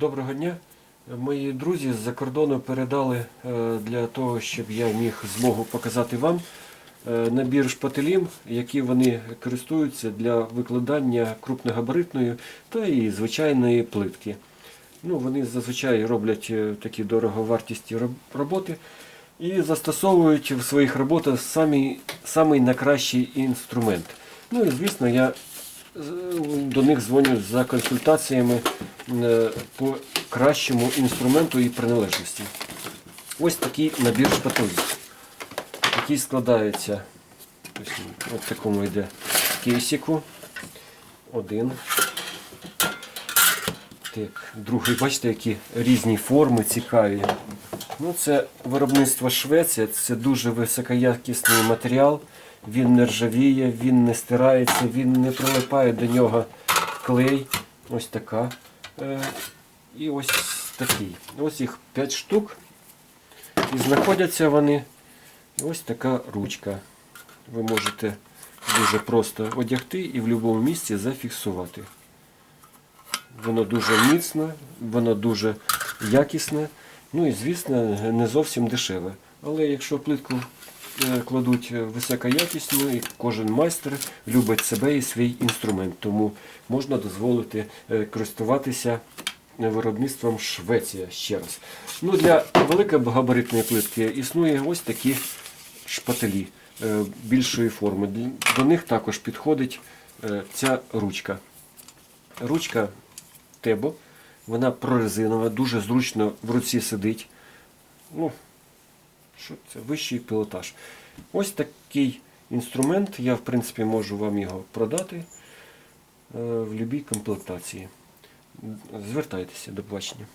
Доброго дня. Мої друзі з-за кордону передали е, для того, щоб я міг змогу показати вам е, набір шпателів, які вони користуються для викладання крупногабаритної та і звичайної плитки. Ну, вони зазвичай роблять е, такі дороговартісті роботи і застосовують в своїх роботах самий, самий найкращий інструмент. Ну і звісно, я до них дзвоню за консультаціями е, по кращому інструменту і приналежності. Ось такий набір шпателів, який складається ось от такому йде кейсику. Один. Так, другий, бачите, які різні форми цікаві. Ну, це виробництво Швеція, це дуже високоякісний матеріал. Він не ржавіє, він не стирається, він не прилипає до нього клей. Ось така. Е, і ось такий. Ось їх 5 штук. І знаходяться вони. Ось така ручка. Ви можете дуже просто одягти і в будь-якому місці зафіксувати. Воно дуже міцне, воно дуже якісне. Ну і звісно, не зовсім дешеве. Але якщо плитку кладуть високоякісну, і кожен майстер любить себе і свій інструмент, тому можна дозволити е, користуватися виробництвом Швеція ще раз. Ну, для великогабаритної плитки існує ось такі шпателі е, більшої форми. До них також підходить е, ця ручка. Ручка Тебо, вона прорезинова, дуже зручно в руці сидить. Ну, що це? Вищий пілотаж. Ось такий інструмент. Я, в принципі, можу вам його продати е, в будь-якій комплектації. Звертайтеся, до побачення.